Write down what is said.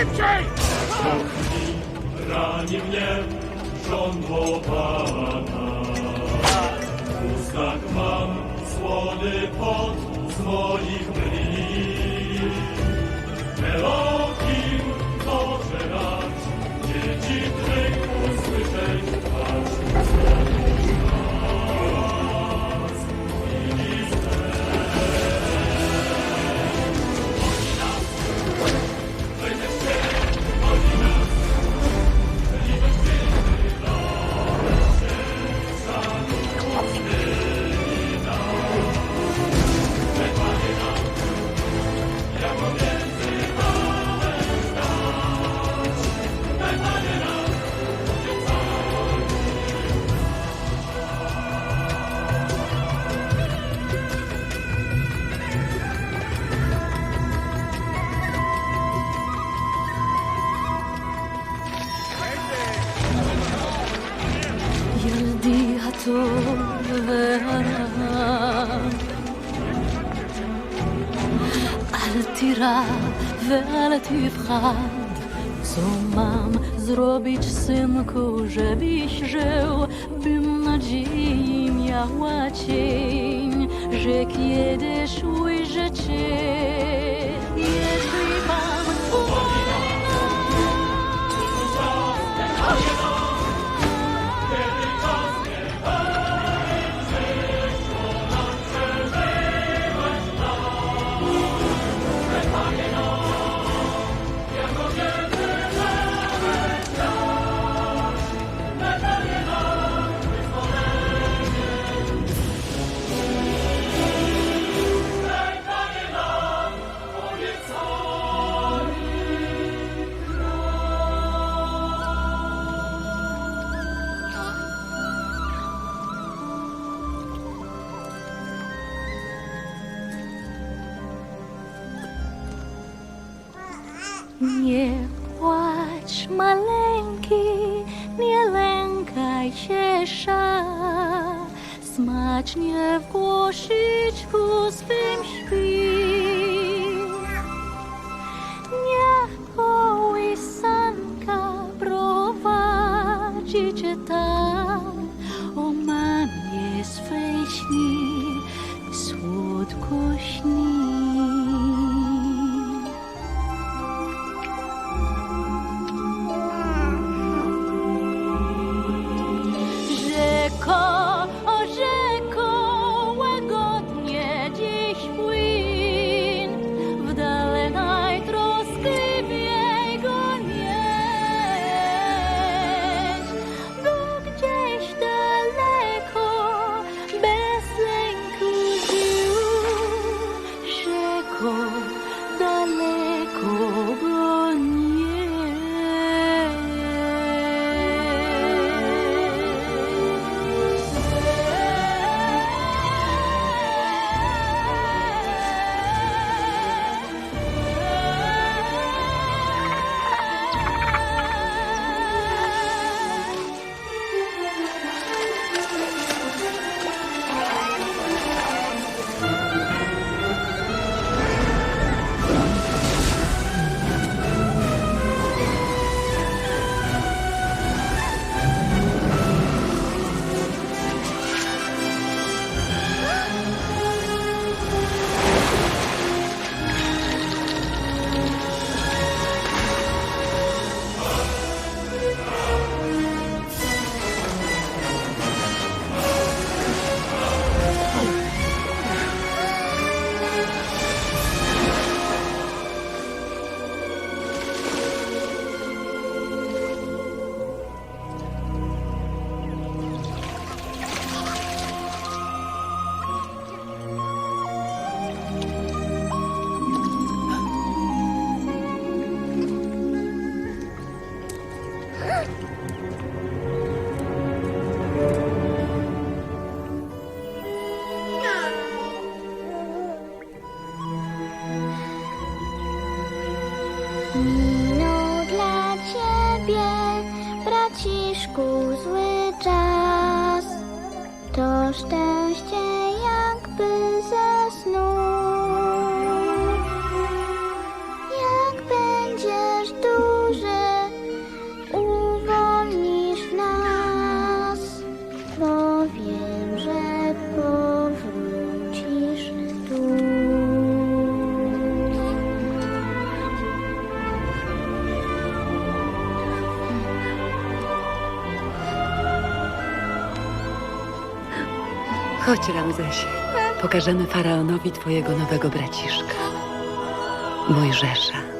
Szybciej! Rani mnie żądło Pana. W ustach mam słony pot z moich totul ve aram Co mam zrobić, synku, żebyś żył, bym nadziei miała że kiedyś ujrzę. Nie płacz, maleńki, nie lękaj się, sza. Smacznie w głosiczku swym śpi. Minął dla ciebie, braciszku, zły czas. To szczęście Chodź, Ramzesie. Pokażemy faraonowi twojego nowego braciszka. Mojżesza.